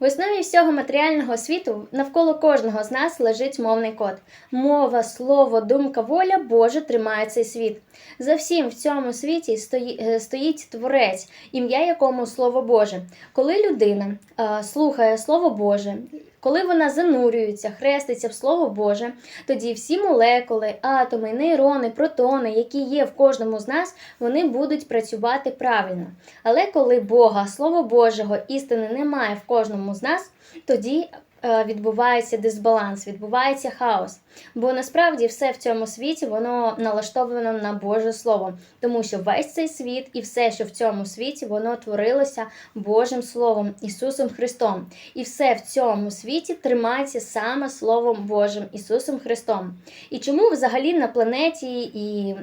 В основі всього матеріального світу навколо кожного з нас лежить мовний код. Мова, слово, думка, воля Боже тримає цей світ. За всім в цьому світі стої, е, стоїть творець, ім'я якому слово Боже. Коли людина е, слухає Слово Боже, коли вона занурюється, хреститься в Слово Боже, тоді всі молекули, атоми, нейрони, протони, які є в кожному з нас, вони будуть працювати правильно. Але коли Бога, Слово Божого, істини немає в кожному з нас, тоді відбувається дисбаланс, відбувається хаос. Бо насправді все в цьому світі воно налаштовано на Боже Слово, тому що весь цей світ і все, що в цьому світі, воно творилося Божим Словом, Ісусом Христом. І все в цьому світі тримається саме Словом Божим, Ісусом Христом. І чому взагалі на планеті і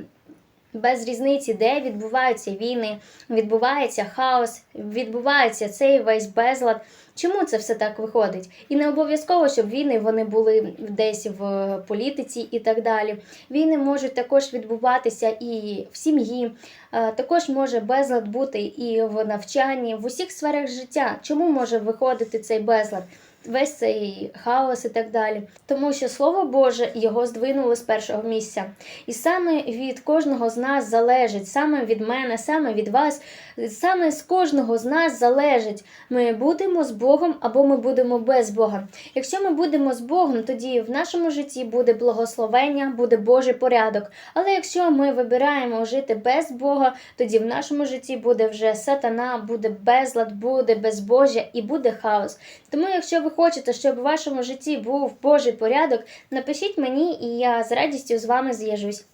без різниці, де відбуваються війни, відбувається хаос, відбувається цей весь безлад. Чому це все так виходить? І не обов'язково, щоб війни вони були десь в політиці і так далі. Війни можуть також відбуватися і в сім'ї, е, також може безлад бути і в навчанні, в усіх сферах життя. Чому може виходити цей безлад? Весь цей хаос і так далі, тому що слово Боже його здвинули з першого місця, і саме від кожного з нас залежить, саме від мене, саме від вас, саме з кожного з нас залежить, ми будемо з Богом або ми будемо без Бога. Якщо ми будемо з Богом, тоді в нашому житті буде благословення, буде Божий порядок. Але якщо ми вибираємо жити без Бога, тоді в нашому житті буде вже сатана, буде безлад, буде безбожжя і буде хаос. Тому, якщо ви хочете, щоб у вашому житті був Божий порядок, напишіть мені, і я з радістю з вами зв'яжусь.